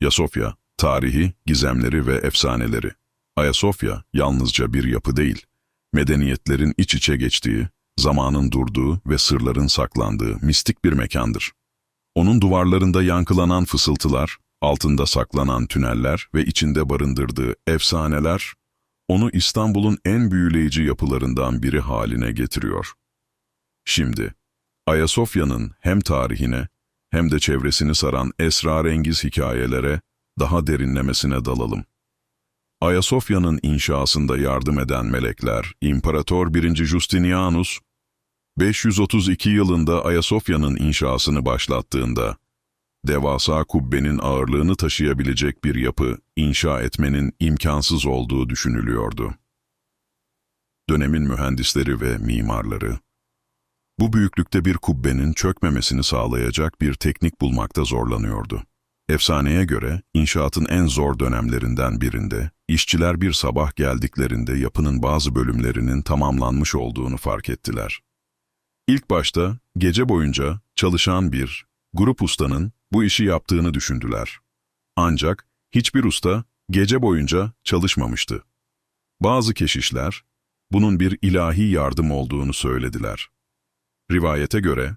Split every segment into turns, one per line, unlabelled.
Yasofya, tarihi, gizemleri ve efsaneleri. Ayasofya yalnızca bir yapı değil, medeniyetlerin iç içe geçtiği, zamanın durduğu ve sırların saklandığı mistik bir mekandır. Onun duvarlarında yankılanan fısıltılar, altında saklanan tüneller ve içinde barındırdığı efsaneler, onu İstanbul'un en büyüleyici yapılarından biri haline getiriyor. Şimdi, Ayasofya'nın hem tarihine hem de çevresini saran esrarengiz hikayelere daha derinlemesine dalalım. Ayasofya'nın inşasında yardım eden melekler, İmparator 1. Justinianus, 532 yılında Ayasofya'nın inşasını başlattığında, devasa kubbenin ağırlığını taşıyabilecek bir yapı inşa etmenin imkansız olduğu düşünülüyordu. Dönemin mühendisleri ve mimarları, bu büyüklükte bir kubbenin çökmemesini sağlayacak bir teknik bulmakta zorlanıyordu. Efsaneye göre inşaatın en zor dönemlerinden birinde işçiler bir sabah geldiklerinde yapının bazı bölümlerinin tamamlanmış olduğunu fark ettiler. İlk başta gece boyunca çalışan bir grup ustanın bu işi yaptığını düşündüler. Ancak hiçbir usta gece boyunca çalışmamıştı. Bazı keşişler bunun bir ilahi yardım olduğunu söylediler. Rivayete göre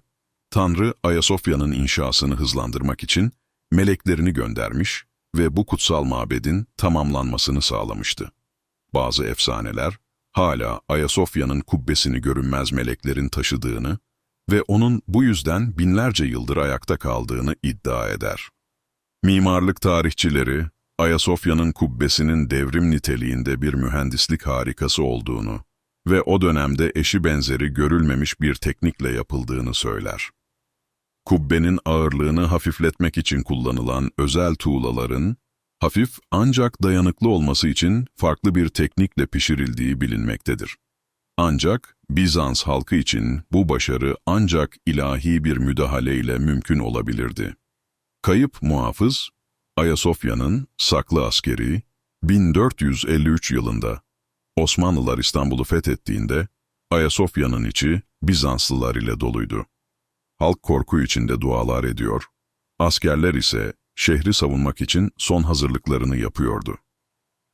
Tanrı Ayasofya'nın inşasını hızlandırmak için meleklerini göndermiş ve bu kutsal mabedin tamamlanmasını sağlamıştı. Bazı efsaneler hala Ayasofya'nın kubbesini görünmez meleklerin taşıdığını ve onun bu yüzden binlerce yıldır ayakta kaldığını iddia eder. Mimarlık tarihçileri, Ayasofya'nın kubbesinin devrim niteliğinde bir mühendislik harikası olduğunu ve o dönemde eşi benzeri görülmemiş bir teknikle yapıldığını söyler. Kubbenin ağırlığını hafifletmek için kullanılan özel tuğlaların, hafif ancak dayanıklı olması için farklı bir teknikle pişirildiği bilinmektedir. Ancak Bizans halkı için bu başarı ancak ilahi bir müdahaleyle mümkün olabilirdi. Kayıp muhafız, Ayasofya'nın saklı askeri, 1453 yılında Osmanlılar İstanbul'u fethettiğinde Ayasofya'nın içi Bizanslılar ile doluydu. Halk korku içinde dualar ediyor, askerler ise şehri savunmak için son hazırlıklarını yapıyordu.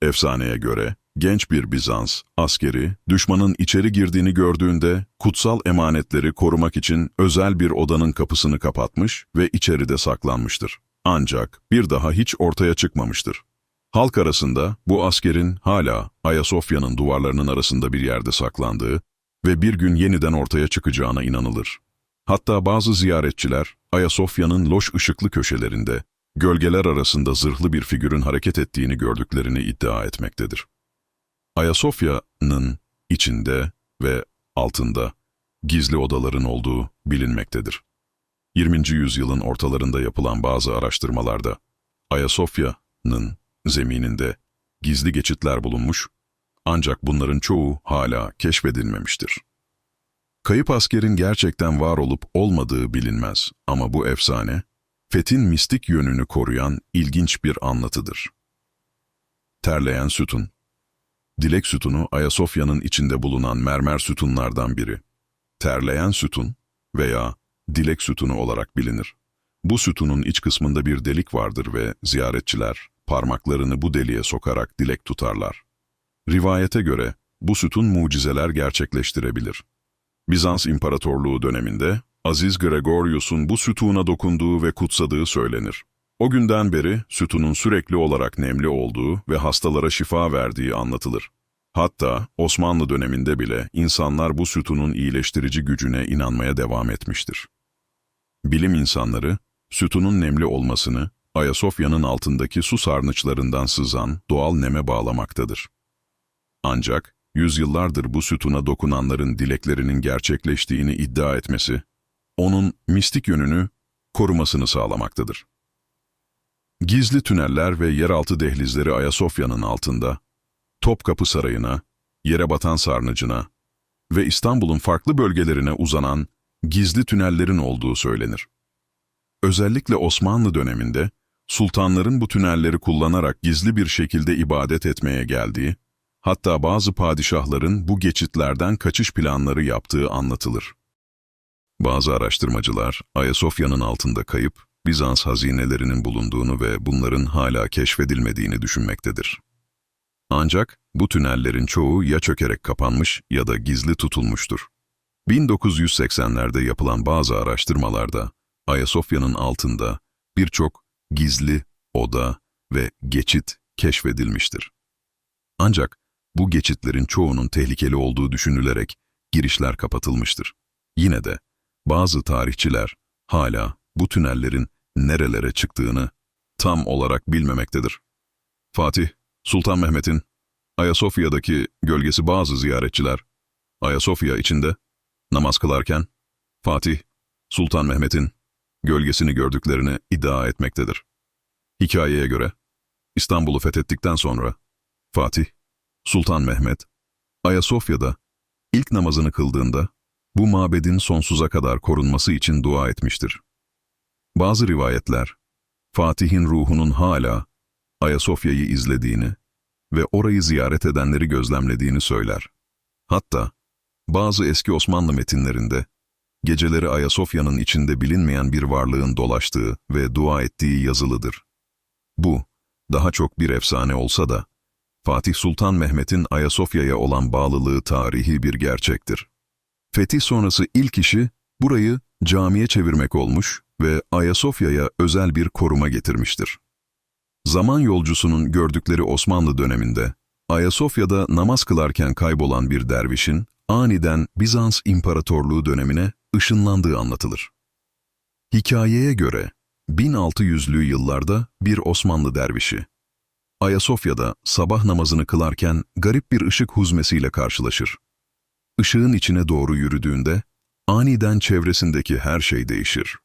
Efsaneye göre genç bir Bizans askeri düşmanın içeri girdiğini gördüğünde kutsal emanetleri korumak için özel bir odanın kapısını kapatmış ve içeride saklanmıştır. Ancak bir daha hiç ortaya çıkmamıştır. Halk arasında bu askerin hala Ayasofya'nın duvarlarının arasında bir yerde saklandığı ve bir gün yeniden ortaya çıkacağına inanılır. Hatta bazı ziyaretçiler Ayasofya'nın loş ışıklı köşelerinde gölgeler arasında zırhlı bir figürün hareket ettiğini gördüklerini iddia etmektedir. Ayasofya'nın içinde ve altında gizli odaların olduğu bilinmektedir. 20. yüzyılın ortalarında yapılan bazı araştırmalarda Ayasofya'nın zemininde gizli geçitler bulunmuş ancak bunların çoğu hala keşfedilmemiştir. Kayıp askerin gerçekten var olup olmadığı bilinmez ama bu efsane, fethin mistik yönünü koruyan ilginç bir anlatıdır. Terleyen sütun Dilek sütunu Ayasofya'nın içinde bulunan mermer sütunlardan biri. Terleyen sütun veya dilek sütunu olarak bilinir. Bu sütunun iç kısmında bir delik vardır ve ziyaretçiler parmaklarını bu deliğe sokarak dilek tutarlar. Rivayete göre bu sütun mucizeler gerçekleştirebilir. Bizans İmparatorluğu döneminde Aziz Gregorius'un bu sütuna dokunduğu ve kutsadığı söylenir. O günden beri sütunun sürekli olarak nemli olduğu ve hastalara şifa verdiği anlatılır. Hatta Osmanlı döneminde bile insanlar bu sütunun iyileştirici gücüne inanmaya devam etmiştir. Bilim insanları, sütunun nemli olmasını Ayasofya'nın altındaki su sarnıçlarından sızan doğal neme bağlamaktadır. Ancak yüzyıllardır bu sütuna dokunanların dileklerinin gerçekleştiğini iddia etmesi, onun mistik yönünü korumasını sağlamaktadır. Gizli tüneller ve yeraltı dehlizleri Ayasofya'nın altında, Topkapı Sarayı'na, yere batan sarnıcına ve İstanbul'un farklı bölgelerine uzanan gizli tünellerin olduğu söylenir. Özellikle Osmanlı döneminde sultanların bu tünelleri kullanarak gizli bir şekilde ibadet etmeye geldiği, hatta bazı padişahların bu geçitlerden kaçış planları yaptığı anlatılır. Bazı araştırmacılar Ayasofya'nın altında kayıp Bizans hazinelerinin bulunduğunu ve bunların hala keşfedilmediğini düşünmektedir. Ancak bu tünellerin çoğu ya çökerek kapanmış ya da gizli tutulmuştur. 1980'lerde yapılan bazı araştırmalarda Ayasofya'nın altında birçok gizli oda ve geçit keşfedilmiştir. Ancak bu geçitlerin çoğunun tehlikeli olduğu düşünülerek girişler kapatılmıştır. Yine de bazı tarihçiler hala bu tünellerin nerelere çıktığını tam olarak bilmemektedir. Fatih, Sultan Mehmet'in Ayasofya'daki gölgesi bazı ziyaretçiler Ayasofya içinde namaz kılarken Fatih, Sultan Mehmet'in gölgesini gördüklerini iddia etmektedir. Hikayeye göre İstanbul'u fethettikten sonra Fatih, Sultan Mehmet, Ayasofya'da ilk namazını kıldığında bu mabedin sonsuza kadar korunması için dua etmiştir. Bazı rivayetler, Fatih'in ruhunun hala Ayasofya'yı izlediğini ve orayı ziyaret edenleri gözlemlediğini söyler. Hatta bazı eski Osmanlı metinlerinde geceleri Ayasofya'nın içinde bilinmeyen bir varlığın dolaştığı ve dua ettiği yazılıdır. Bu, daha çok bir efsane olsa da, Fatih Sultan Mehmet'in Ayasofya'ya olan bağlılığı tarihi bir gerçektir. Fetih sonrası ilk işi burayı camiye çevirmek olmuş ve Ayasofya'ya özel bir koruma getirmiştir. Zaman yolcusunun gördükleri Osmanlı döneminde Ayasofya'da namaz kılarken kaybolan bir dervişin aniden Bizans İmparatorluğu dönemine ışınlandığı anlatılır. Hikayeye göre 1600'lü yıllarda bir Osmanlı dervişi Ayasofya'da sabah namazını kılarken garip bir ışık huzmesiyle karşılaşır. Işığın içine doğru yürüdüğünde aniden çevresindeki her şey değişir.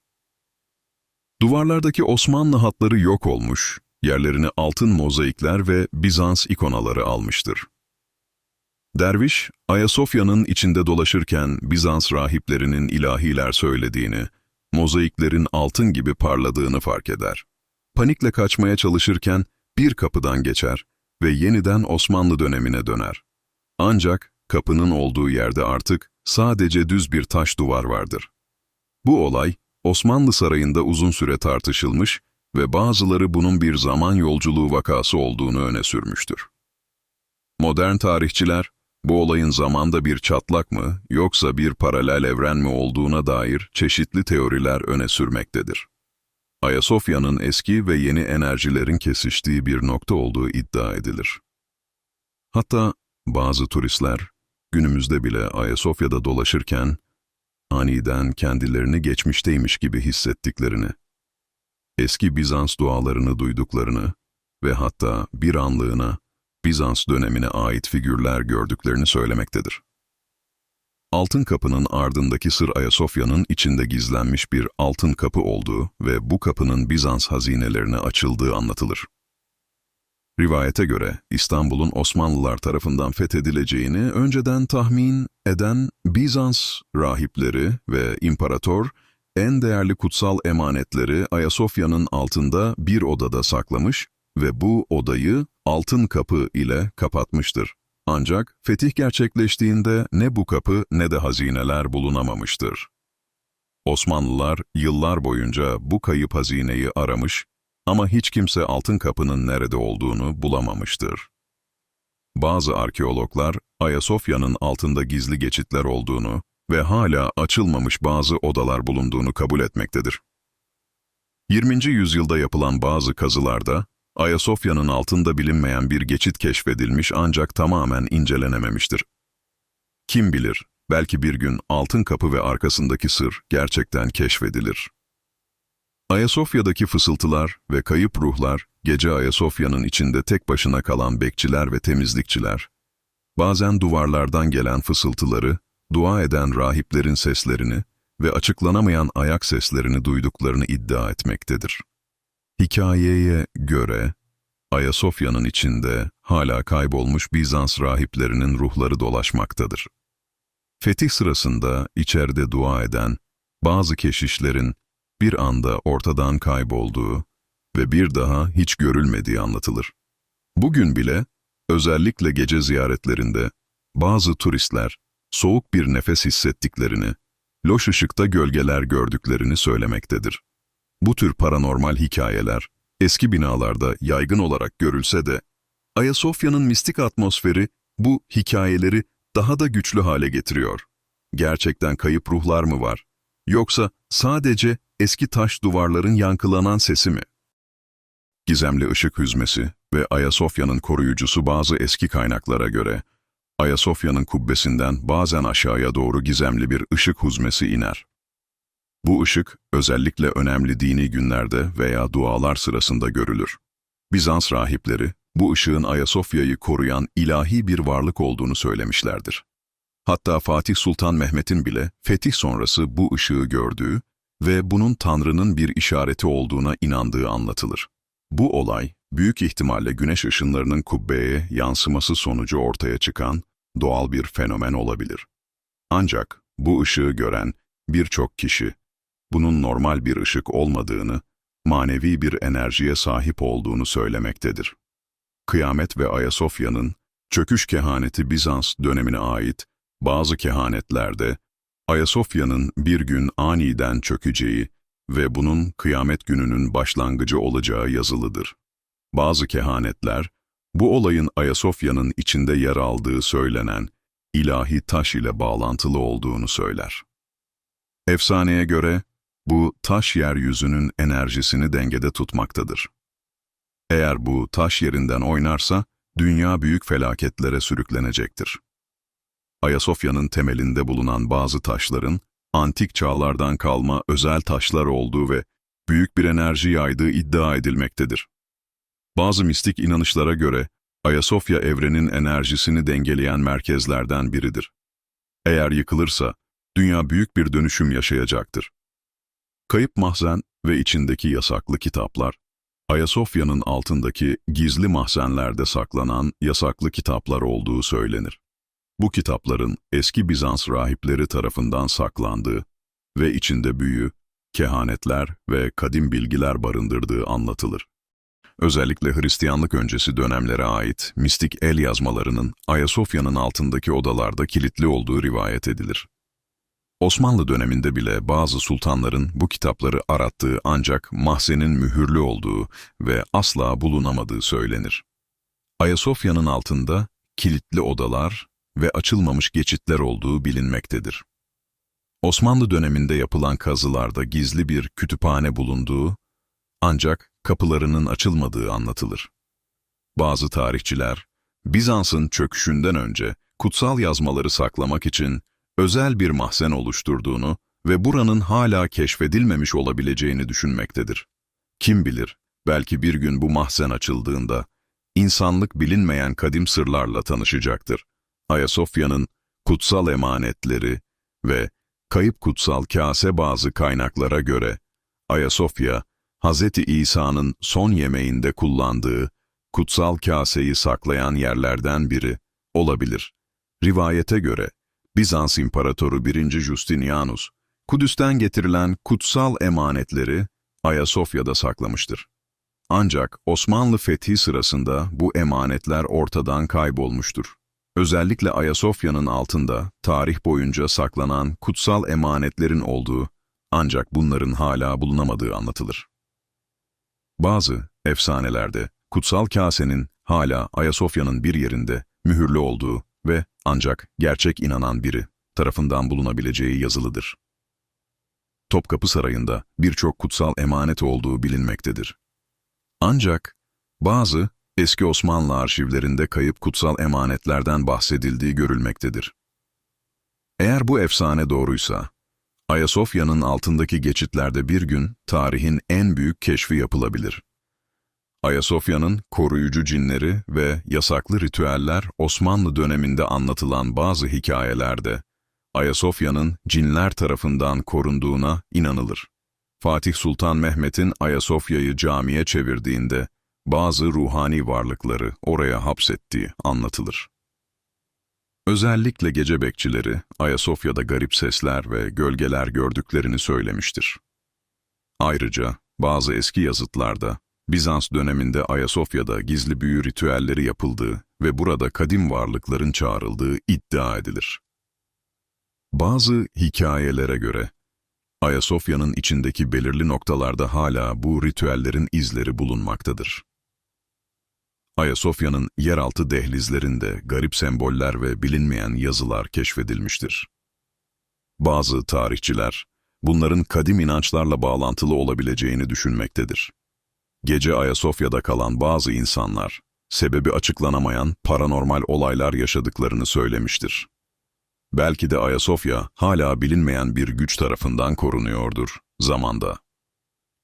Duvarlardaki Osmanlı hatları yok olmuş, yerlerini altın mozaikler ve Bizans ikonaları almıştır. Derviş, Ayasofya'nın içinde dolaşırken Bizans rahiplerinin ilahiler söylediğini, mozaiklerin altın gibi parladığını fark eder. Panikle kaçmaya çalışırken bir kapıdan geçer ve yeniden Osmanlı dönemine döner. Ancak kapının olduğu yerde artık sadece düz bir taş duvar vardır. Bu olay Osmanlı Sarayı'nda uzun süre tartışılmış ve bazıları bunun bir zaman yolculuğu vakası olduğunu öne sürmüştür. Modern tarihçiler, bu olayın zamanda bir çatlak mı yoksa bir paralel evren mi olduğuna dair çeşitli teoriler öne sürmektedir. Ayasofya'nın eski ve yeni enerjilerin kesiştiği bir nokta olduğu iddia edilir. Hatta bazı turistler günümüzde bile Ayasofya'da dolaşırken aniden kendilerini geçmişteymiş gibi hissettiklerini, eski Bizans dualarını duyduklarını ve hatta bir anlığına Bizans dönemine ait figürler gördüklerini söylemektedir. Altın kapının ardındaki sır Ayasofya'nın içinde gizlenmiş bir altın kapı olduğu ve bu kapının Bizans hazinelerine açıldığı anlatılır. Rivayete göre İstanbul'un Osmanlılar tarafından fethedileceğini önceden tahmin eden Bizans rahipleri ve imparator en değerli kutsal emanetleri Ayasofya'nın altında bir odada saklamış ve bu odayı altın kapı ile kapatmıştır. Ancak fetih gerçekleştiğinde ne bu kapı ne de hazineler bulunamamıştır. Osmanlılar yıllar boyunca bu kayıp hazineyi aramış ama hiç kimse altın kapının nerede olduğunu bulamamıştır. Bazı arkeologlar Ayasofya'nın altında gizli geçitler olduğunu ve hala açılmamış bazı odalar bulunduğunu kabul etmektedir. 20. yüzyılda yapılan bazı kazılarda Ayasofya'nın altında bilinmeyen bir geçit keşfedilmiş ancak tamamen incelenememiştir. Kim bilir, belki bir gün altın kapı ve arkasındaki sır gerçekten keşfedilir. Ayasofya'daki fısıltılar ve kayıp ruhlar, gece Ayasofya'nın içinde tek başına kalan bekçiler ve temizlikçiler, bazen duvarlardan gelen fısıltıları, dua eden rahiplerin seslerini ve açıklanamayan ayak seslerini duyduklarını iddia etmektedir. Hikayeye göre Ayasofya'nın içinde hala kaybolmuş Bizans rahiplerinin ruhları dolaşmaktadır. Fetih sırasında içeride dua eden bazı keşişlerin bir anda ortadan kaybolduğu ve bir daha hiç görülmediği anlatılır. Bugün bile özellikle gece ziyaretlerinde bazı turistler soğuk bir nefes hissettiklerini, loş ışıkta gölgeler gördüklerini söylemektedir. Bu tür paranormal hikayeler eski binalarda yaygın olarak görülse de Ayasofya'nın mistik atmosferi bu hikayeleri daha da güçlü hale getiriyor. Gerçekten kayıp ruhlar mı var? Yoksa sadece eski taş duvarların yankılanan sesi mi? Gizemli ışık hüzmesi ve Ayasofya'nın koruyucusu bazı eski kaynaklara göre, Ayasofya'nın kubbesinden bazen aşağıya doğru gizemli bir ışık huzmesi iner. Bu ışık özellikle önemli dini günlerde veya dualar sırasında görülür. Bizans rahipleri bu ışığın Ayasofya'yı koruyan ilahi bir varlık olduğunu söylemişlerdir. Hatta Fatih Sultan Mehmet'in bile fetih sonrası bu ışığı gördüğü ve bunun Tanrı'nın bir işareti olduğuna inandığı anlatılır. Bu olay, büyük ihtimalle güneş ışınlarının kubbeye yansıması sonucu ortaya çıkan doğal bir fenomen olabilir. Ancak bu ışığı gören birçok kişi, bunun normal bir ışık olmadığını, manevi bir enerjiye sahip olduğunu söylemektedir. Kıyamet ve Ayasofya'nın çöküş kehaneti Bizans dönemine ait bazı kehanetlerde Ayasofya'nın bir gün aniden çökeceği ve bunun kıyamet gününün başlangıcı olacağı yazılıdır. Bazı kehanetler, bu olayın Ayasofya'nın içinde yer aldığı söylenen ilahi taş ile bağlantılı olduğunu söyler. Efsaneye göre, bu taş yeryüzünün enerjisini dengede tutmaktadır. Eğer bu taş yerinden oynarsa, dünya büyük felaketlere sürüklenecektir. Ayasofya'nın temelinde bulunan bazı taşların, antik çağlardan kalma özel taşlar olduğu ve büyük bir enerji yaydığı iddia edilmektedir. Bazı mistik inanışlara göre, Ayasofya evrenin enerjisini dengeleyen merkezlerden biridir. Eğer yıkılırsa, dünya büyük bir dönüşüm yaşayacaktır. Kayıp mahzen ve içindeki yasaklı kitaplar, Ayasofya'nın altındaki gizli mahzenlerde saklanan yasaklı kitaplar olduğu söylenir. Bu kitapların eski Bizans rahipleri tarafından saklandığı ve içinde büyü, kehanetler ve kadim bilgiler barındırdığı anlatılır. Özellikle Hristiyanlık öncesi dönemlere ait mistik el yazmalarının Ayasofya'nın altındaki odalarda kilitli olduğu rivayet edilir. Osmanlı döneminde bile bazı sultanların bu kitapları arattığı ancak mahzenin mühürlü olduğu ve asla bulunamadığı söylenir. Ayasofya'nın altında kilitli odalar ve açılmamış geçitler olduğu bilinmektedir. Osmanlı döneminde yapılan kazılarda gizli bir kütüphane bulunduğu ancak kapılarının açılmadığı anlatılır. Bazı tarihçiler, Bizans'ın çöküşünden önce kutsal yazmaları saklamak için özel bir mahzen oluşturduğunu ve buranın hala keşfedilmemiş olabileceğini düşünmektedir. Kim bilir, belki bir gün bu mahzen açıldığında, insanlık bilinmeyen kadim sırlarla tanışacaktır. Ayasofya'nın kutsal emanetleri ve kayıp kutsal kase bazı kaynaklara göre, Ayasofya, Hz. İsa'nın son yemeğinde kullandığı kutsal kaseyi saklayan yerlerden biri olabilir. Rivayete göre, Bizans İmparatoru 1. Justinianus, Kudüs'ten getirilen kutsal emanetleri Ayasofya'da saklamıştır. Ancak Osmanlı fethi sırasında bu emanetler ortadan kaybolmuştur. Özellikle Ayasofya'nın altında tarih boyunca saklanan kutsal emanetlerin olduğu ancak bunların hala bulunamadığı anlatılır. Bazı efsanelerde kutsal kasenin hala Ayasofya'nın bir yerinde mühürlü olduğu ve ancak gerçek inanan biri tarafından bulunabileceği yazılıdır. Topkapı Sarayı'nda birçok kutsal emanet olduğu bilinmektedir. Ancak bazı eski Osmanlı arşivlerinde kayıp kutsal emanetlerden bahsedildiği görülmektedir. Eğer bu efsane doğruysa, Ayasofya'nın altındaki geçitlerde bir gün tarihin en büyük keşfi yapılabilir. Ayasofya'nın koruyucu cinleri ve yasaklı ritüeller Osmanlı döneminde anlatılan bazı hikayelerde Ayasofya'nın cinler tarafından korunduğuna inanılır. Fatih Sultan Mehmet'in Ayasofya'yı camiye çevirdiğinde bazı ruhani varlıkları oraya hapsettiği anlatılır. Özellikle gece bekçileri Ayasofya'da garip sesler ve gölgeler gördüklerini söylemiştir. Ayrıca bazı eski yazıtlarda Bizans döneminde Ayasofya'da gizli büyü ritüelleri yapıldığı ve burada kadim varlıkların çağrıldığı iddia edilir. Bazı hikayelere göre Ayasofya'nın içindeki belirli noktalarda hala bu ritüellerin izleri bulunmaktadır. Ayasofya'nın yeraltı dehlizlerinde garip semboller ve bilinmeyen yazılar keşfedilmiştir. Bazı tarihçiler, bunların kadim inançlarla bağlantılı olabileceğini düşünmektedir. Gece Ayasofya'da kalan bazı insanlar, sebebi açıklanamayan paranormal olaylar yaşadıklarını söylemiştir. Belki de Ayasofya hala bilinmeyen bir güç tarafından korunuyordur zamanda.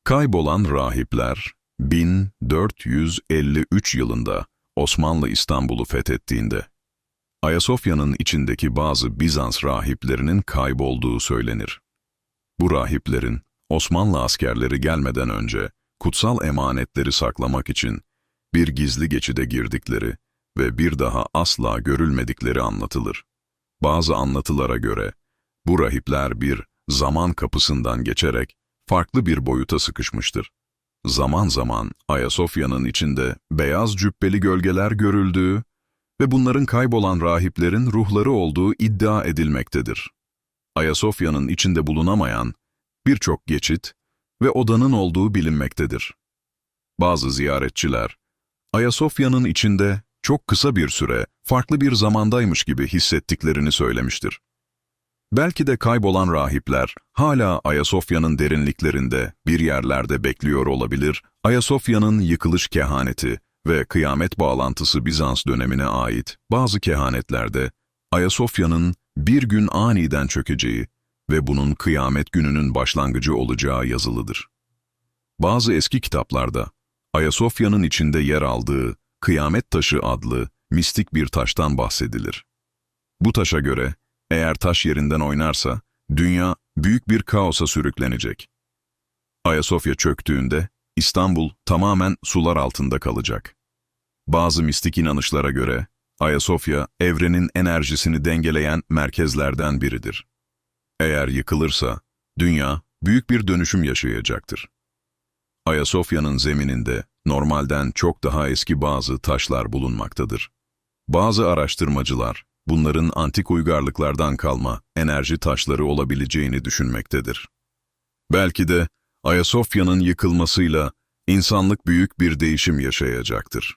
Kaybolan rahipler 1453 yılında Osmanlı İstanbul'u fethettiğinde Ayasofya'nın içindeki bazı Bizans rahiplerinin kaybolduğu söylenir. Bu rahiplerin Osmanlı askerleri gelmeden önce kutsal emanetleri saklamak için bir gizli geçide girdikleri ve bir daha asla görülmedikleri anlatılır. Bazı anlatılara göre bu rahipler bir zaman kapısından geçerek farklı bir boyuta sıkışmıştır. Zaman zaman Ayasofya'nın içinde beyaz cübbeli gölgeler görüldüğü ve bunların kaybolan rahiplerin ruhları olduğu iddia edilmektedir. Ayasofya'nın içinde bulunamayan birçok geçit ve odanın olduğu bilinmektedir. Bazı ziyaretçiler, Ayasofya'nın içinde çok kısa bir süre farklı bir zamandaymış gibi hissettiklerini söylemiştir. Belki de kaybolan rahipler hala Ayasofya'nın derinliklerinde bir yerlerde bekliyor olabilir. Ayasofya'nın yıkılış kehaneti ve kıyamet bağlantısı Bizans dönemine ait bazı kehanetlerde Ayasofya'nın bir gün aniden çökeceği ve bunun kıyamet gününün başlangıcı olacağı yazılıdır. Bazı eski kitaplarda Ayasofya'nın içinde yer aldığı Kıyamet Taşı adlı mistik bir taştan bahsedilir. Bu taşa göre eğer taş yerinden oynarsa dünya büyük bir kaosa sürüklenecek. Ayasofya çöktüğünde İstanbul tamamen sular altında kalacak. Bazı mistik inanışlara göre Ayasofya evrenin enerjisini dengeleyen merkezlerden biridir. Eğer yıkılırsa dünya büyük bir dönüşüm yaşayacaktır. Ayasofya'nın zemininde normalden çok daha eski bazı taşlar bulunmaktadır. Bazı araştırmacılar bunların antik uygarlıklardan kalma enerji taşları olabileceğini düşünmektedir. Belki de Ayasofya'nın yıkılmasıyla insanlık büyük bir değişim yaşayacaktır.